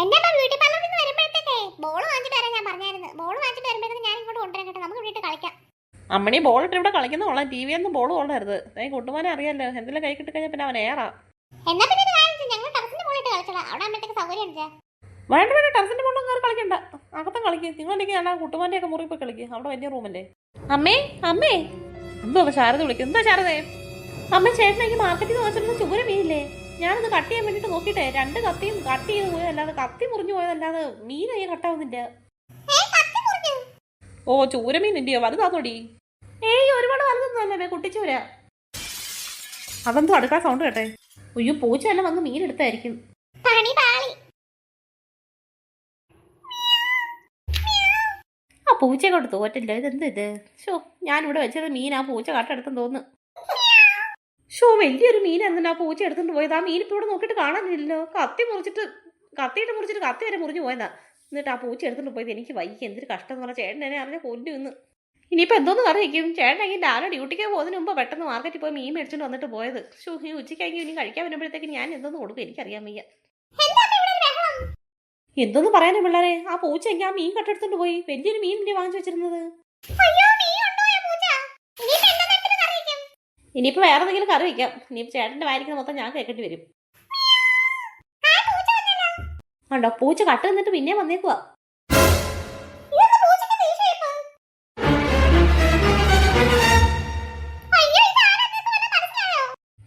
എന്റെ അമ്മ ബ്യൂട്ടി പാർലറിൽ നിന്ന് വരുമ്പോഴത്തേക്കേ ബോൾ വാങ്ങിച്ചിട്ട് വരാൻ ഞാൻ പറഞ്ഞായിരുന്നു. ബോൾ വാങ്ങിച്ചിട്ട് വരുമ്പോഴത്തേക്ക് ഞാൻ ഇങ്ങോട്ട് കൊണ്ടുവരാൻ കേട്ടോ. നമുക്ക് വീട്ടിൽ കളിക്കാം. അമ്മണി ബോൾ ഇട്ട് ഇവിടെ കളിക്കുന്ന കൊള്ളാം. ടി വി ഒന്നും ബോൾ കൊള്ളരുത്. ഏ കുട്ടുമാനെ അറിയാലോ. എന്തെങ്കിലും കൈ കിട്ടി കഴിഞ്ഞാൽ പിന്നെ അവൻ ഏറാ. എന്നാ പിന്നെ ഒരു കാര്യം ചെയ്യ്, ഞങ്ങൾ ടെറസിന്റെ മുകളിലിട്ട് കളിച്ചോളാം. അവിടെ അമ്മയ്ക്ക് സൗകര്യം ഉണ്ട് വേണ്ട വേണ്ട. ടെറസിന്റെ മുകളിൽ കയറി കളിക്കണ്ട. അകത്തും കളിക്കും. നിങ്ങളെനിക്ക് ഞാൻ ആ കുട്ടുമാന്റെ ഒക്കെ മുറി പോയി കളിക്കും. അവിടെ വലിയ റൂമല്ലേ അമ്മേ അമ്മേ. എന്തോ ശാരദ വിളിക്കും എന്താ ശാരദേ? അമ്മ ചേട്ടൻ എനിക്ക് മാർക്കറ്റിൽ നിന്ന് വാങ്ങിച്ചിരുന്ന ചൂര മീനില്ലേ? ഞാനത് കട്ട് ചെയ്യാൻ വേണ്ടിട്ട് നോക്കിട്ടെ രണ്ട് കത്തിയും കട്ട് ചെയ്ത് പോയതല്ലാതെ കത്തി മുറിഞ്ഞു പോയതല്ലാതെ മീനായി കട്ടാവുന്നില്ല ഓ ചൂരമീൻ ഇന്ത്യയോ വലുതാത്തോടി ഏയ് ഒരുപാട് വലുതൊന്നുമല്ലേ കുട്ടിച്ചൂര. അതെന്തോ അടുക്കള സൗണ്ട് കേട്ടെ. അയ്യോ പൂച്ച തന്നെ വന്ന് മീൻ എടുത്തായിരിക്കും. ആ പൂച്ചയെ കൊണ്ട് തോറ്റില്ല. ഇതെന്ത് ഇത്? ഷോ ഞാനിവിടെ വെച്ചത് മീൻ ആ പൂച്ച കട്ടെടുത്തെന്ന് തോന്നുന്നു. ഷോ വലിയൊരു മീൻ ആ പൂച്ച എടുത്തുകൊണ്ട് പോയത്? ആ മീൻ ഇപ്പോൾ ഇവിടെ നോക്കിയിട്ട് കാണാനില്ലല്ലോ. കത്തി മുറിച്ചിട്ട് കത്തിയിട്ട് മുറിച്ചിട്ട് കത്തി വരെ മുറിഞ്ഞു പോയതാ. എന്നിട്ട് ആ പൂച്ച എടുത്തുകൊണ്ട് പോയത് എനിക്ക് വൈകി എന്തൊരു കഷ്ടം എന്ന് പറഞ്ഞാൽ ചേട്ടൻ എന്നെ അറിഞ്ഞ കൊല്ലു ഇന്ന്. ഇനിയിപ്പോൾ എന്തോന്ന് കറിയിക്കും ചേട്ടനെങ്കിൽ ആരോ ഡ്യൂട്ടിക്ക് പോകുന്നതിന് മുമ്പ് പെട്ടെന്ന് മാർക്കറ്റിൽ പോയി മീൻ മേടിച്ചോണ്ട് വന്നിട്ട് പോയത്. ഷോ ഈ ഉച്ചയ്ക്കാണെങ്കിൽ ഇനി കഴിക്കാൻ വരുമ്പോഴത്തേക്ക് ഞാൻ എന്തോന്ന് കൊടുക്കും എനിക്കറിയാൻ വയ്യ. എന്തോന്ന് പറയാനാ പിള്ളേരെ? ആ പൂച്ച എങ്കിൽ ആ മീൻ കട്ടെടുത്തോണ്ട് പോയി? വലിയൊരു മീൻ ഇല്ലേ വാങ്ങിച്ചു വെച്ചിരുന്നത് അയ്യോ നീ കൊണ്ടുപോയ പൂച്ച ഇനിയിപ്പോ എന്നാ നിനക്കിത് കറി വെക്കും? ഇനിയിപ്പോ വേറെ എന്തെങ്കിലും കറി വെക്കാം. ഇനിയിപ്പോ ചേട്ടന്റെ വായിരിക്കുന്ന മൊത്തം ഞാൻ കേൾക്കേണ്ടി വരും. കണ്ടോ? പൂച്ച കട്ട് നിന്നിട്ട് പിന്നെ വന്നേക്കുവാ?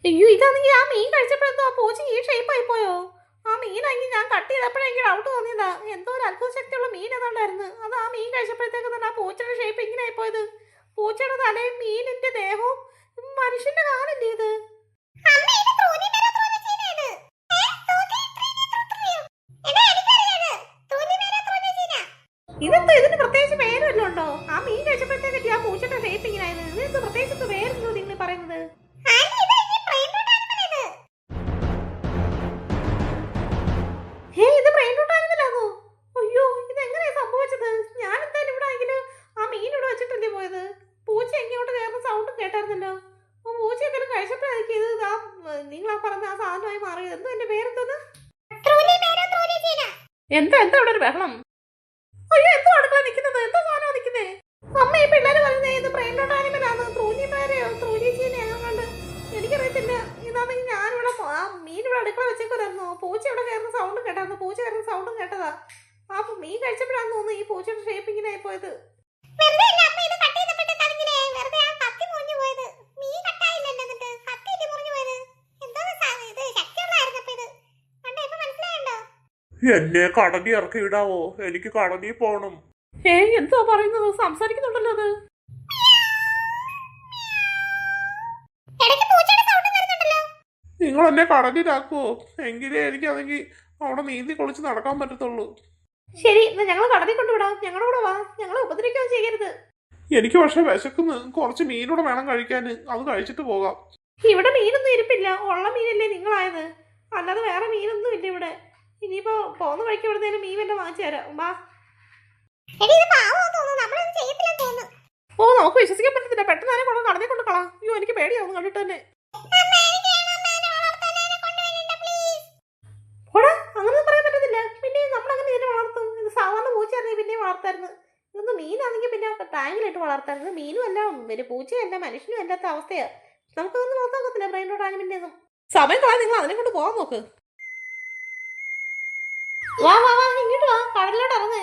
അയ്യോ, ഇതാണെങ്കിൽ ആ മീൻ കഴിച്ചപ്പോഴെന്തോ ആ പൂച്ച ഈ ഷേപ്പ് ആയി പോയോ? ആ മീനാണെങ്കിൽ ഞാൻ കട്ട് ചെയ്തപ്പോഴെങ്കിൽ ഡൗട്ട് തോന്നിയതാ. എന്തോ ഒരു അത്ഭുത ശക്തിയുള്ള മീൻ ഏതാണ്ടായിരുന്നു? അത് ആ മീൻ കഴിച്ചപ്പോഴത്തേക്ക് തന്നെ ആ പൂച്ചയുടെ ഷേപ്പ് ഇങ്ങനെ ആയി പോയത്. പൂച്ചയുടെ തലയും മീനിന്റെ ദേഹവും മനുഷ്യന്റെ കാലല്ലേ ഇത്. ഇതെന്തോ ഇതിന് പ്രത്യേകിച്ച് പേരല്ലോ ഉണ്ടോ? ആ മീൻ കഴിച്ചപ്പോഴത്തേക്ക് ആ പൂച്ചയുടെ ഷേപ്പ് ഇങ്ങനെ ആ സാധനമായി മാറിയത്. എന്തോ എന്റെ പേരെന്തോന്ന്. എന്താ എന്താ അവിടെ ഒരു ബഹളം? അയ്യോ എന്തോ അടുക്കള നിൽക്കുന്നത്? എന്തോ സാധനം നിൽക്കുന്നേ? അമ്മ ഈ പിള്ളേര് പറയുന്നേ ഇത് ബ്രെയിൻ റൂട്ട് ആനിമലാന്ന് ത്രൂനിമാരെയോ ത്രൂനീച്ചീനെയോ കണ്ട്. എനിക്കറിയത്തില്ല. ഇതാണെങ്കിൽ ഞാനിവിടെ മീൻ ഇവിടെ അടുക്കള വെച്ചേക്കുമായിരുന്നു പൂച്ച ഇവിടെ കയറുന്ന സൗണ്ട് കേട്ടായിരുന്നു പൂച്ച കയറുന്ന സൗണ്ടും കേട്ടതാ. ആ മീൻ കഴിച്ചപ്പോഴാന്ന് തോന്നുന്നു ഈ പൂച്ചയുടെ ഷേപ്പ് ഇങ്ങനെ ആയിപ്പോയത് വെറുതെ അല്ല അമ്മ ഇത് cut ചെയ്തപ്പോഴത്തേക്ക് അറിഞ്ഞില്ലേ? വെറുതെ ആ കത്തി മുറിഞ്ഞു പോയത്. മീൻ കട്ടായില്ലല്ലോ എന്നിട്ട്. കത്തിയല്ലേ മുറിഞ്ഞു പോയത്. എന്തോന്ന് സാ- ഇത് ശക്തിയുള്ളതായിരുന്നു അപ്പൊ ഇത്. കണ്ടോ, ഇപ്പൊ മനസ്സിലായല്ലോ? എന്നെ കടലി ഇറക്കി വിടാവോ? എനിക്ക് കടലി പോണം. ഏ എന്താ പറയുന്നത്? സംസാരിക്കുന്നുണ്ടല്ലോ അത്. നിങ്ങൾ എന്നെ കടലിലാക്കുവോ എങ്കിലേ എനിക്കാണെങ്കിൽ അവിടെ നീന്തി കുളിച്ച് നടക്കാൻ പറ്റത്തുള്ളൂ. ശരി എന്നാ ഞങ്ങൾ കടലിൽ കൊണ്ടുവിടാം. ഞങ്ങളുടെ കൂടെ വാ. ഞങ്ങളെ ഉപദ്രവിക്കാൻ ചെയ്യരുത്. എനിക്ക് പക്ഷെ വിശക്കുന്നു. കുറച്ച് മീനൂടെ വേണം കഴിക്കാൻ. അത് കഴിച്ചിട്ട് പോകാം. ഇവിടെ മീനൊന്നും ഇരിപ്പില്ല. ഉള്ള മീനല്ലേ നിങ്ങളായത്. അല്ലാതെ വേറെ മീനൊന്നും ഇല്ല ഇവിടെ. ഇനിയിപ്പോ പോന്ന് വഴിക്ക് എവിടുന്നേലും മീൻ വല്ല വാങ്ങിച്ചു തരാം. തോന്നുന്നു. ഓ നമുക്ക് വിശ്വസിക്കാൻ പറ്റത്തില്ല. പെട്ടെന്ന് തന്നെ കൊണ്ട് നടന്നേ കൊണ്ട് കളാം. അയ്യോ എനിക്ക് പേടിയാവുന്നു കണ്ടിട്ട് തന്നെ. വളർത്താൻ. അങ്ങനൊന്നും പറയാൻ പറ്റത്തില്ല. പിന്നെ നമ്മളങ്ങനെ ഇതിനെ വളർത്തും. ഇത് സാധാരണ പിന്നെ വളർത്തായിരുന്നു. ഇതൊന്ന് മീനാണെങ്കിൽ പിന്നെ ടാങ്കിലിട്ട് വളർത്തായിരുന്നു. മീനും അല്ല പിന്നെ പൂച്ചയും അല്ല മനുഷ്യനും അല്ലാത്ത അവസ്ഥയാ. നമുക്കൊന്നും പറ്റത്തില്ല ബ്രെയിൻ റോഡ് ഒന്നും സമയം കളയാൻ നിങ്ങൾ അതിനെ കൊണ്ട് പോകാൻ നോക്ക്. വാ വാ വാ ഇങ്ങോട്ട് വാ കടലിലോട്ട് ഇറങ്ങ്.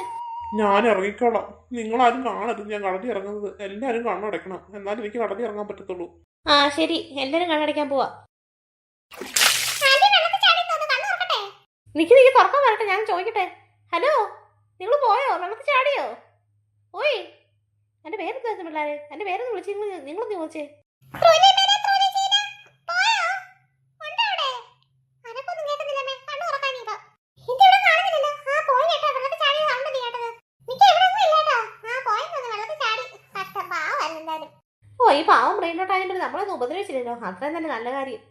ഞാൻ ഇറങ്ങിക്കോളാം. നിങ്ങളാരും കാണരുത്. ഞാൻ കടലിൽ ഇറങ്ങുന്നത്. എല്ലാവരും കണ്ണടക്കണം എന്നാലും എനിക്ക് കടലിൽ ഇറങ്ങാൻ പറ്റത്തുള്ളൂ. ആ ശരി. എല്ലാരും കണ്ണടയ്ക്കാൻ പോവാ. നിക്ക് നിക്ക് തുറക്കാൻ വരട്ടെ. ഞാൻ ചോദിക്കട്ടെ. ഹലോ നിങ്ങൾ പോയോ? വെള്ളത്തിൽ ചാടിയോ? ഓയ് എന്റെ പേരെന്തായിരുന്നു പിള്ളേരെ? എന്റെ പേരൊന്ന് വിളിച്ച്. നിങ്ങൾ നിങ്ങളൊന്ന് ചോദിച്ചേ തൂലിമേല തൂലിച്ചീന. പോയോ? ഉണ്ടോ അവിടെ? അനക്കൊന്നും കേൾക്കുന്നില്ല അമ്മേ. കണ്ണ് തുറക്കാൻ ഇനിയിപ്പോ. ഇത് ഇവിടെ കാണുന്നില്ലല്ലോ. ആ, പോയി കേട്ടോ. വെള്ളത്തിൽ ചാടിയ sound അല്ലേ കേട്ടത്? നിക്ക് എവിടെയൊന്നും ഇല്ല കേട്ടോ. ആ, പോയെന്ന് തോന്നുന്നു. വെള്ളത്തിൽ ചാടി. കഷ്ടം. പാവമല്ല എന്തായാലും. ഓ ഈ പാവം ബ്രെയിൻ നമ്മളെ നമ്മളൊന്നും ഉപദ്രവിച്ചില്ലല്ലോ. അത്രയും തന്നെ നല്ല കാര്യം.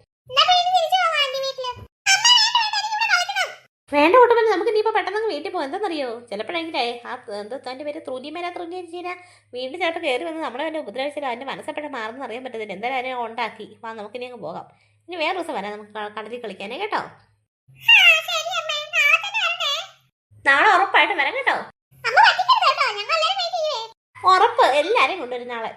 വേണ്ട, കൂട്ടമല്ല നമുക്ക് ഇനിയിപ്പോ പെട്ടെന്ന് വീട്ടിൽ പോകും എന്തെന്നറിയോ? ചിലപ്പോഴെങ്കിലേ ആ എന്താ തന്റെ പേര് ത്രൂലിമേല ത്രൂലിച്ചീന വീണ്ടും ചേട്ടൻ കയറി വന്ന് നമ്മളെ വല്ല ഉപദ്രവിച്ചാലും? അതിന്റെ മനസ്സെപ്പോഴും മാറുന്ന അറിയാൻ പറ്റത്തില്ല. എന്തായാലും അതിനെ ഉണ്ടാക്കി. വാ നമുക്ക് ഇനി അങ്ങ് പോകാം. ഇനി വേറെ ദിവസം വരാം നമുക്ക് കടലിൽ കളിക്കാനേ കേട്ടോ. നാളെ ഉറപ്പായിട്ട് വരാം കേട്ടോ? ഉറപ്പ്. എല്ലാരെയും കൊണ്ടുവരും നാളെ.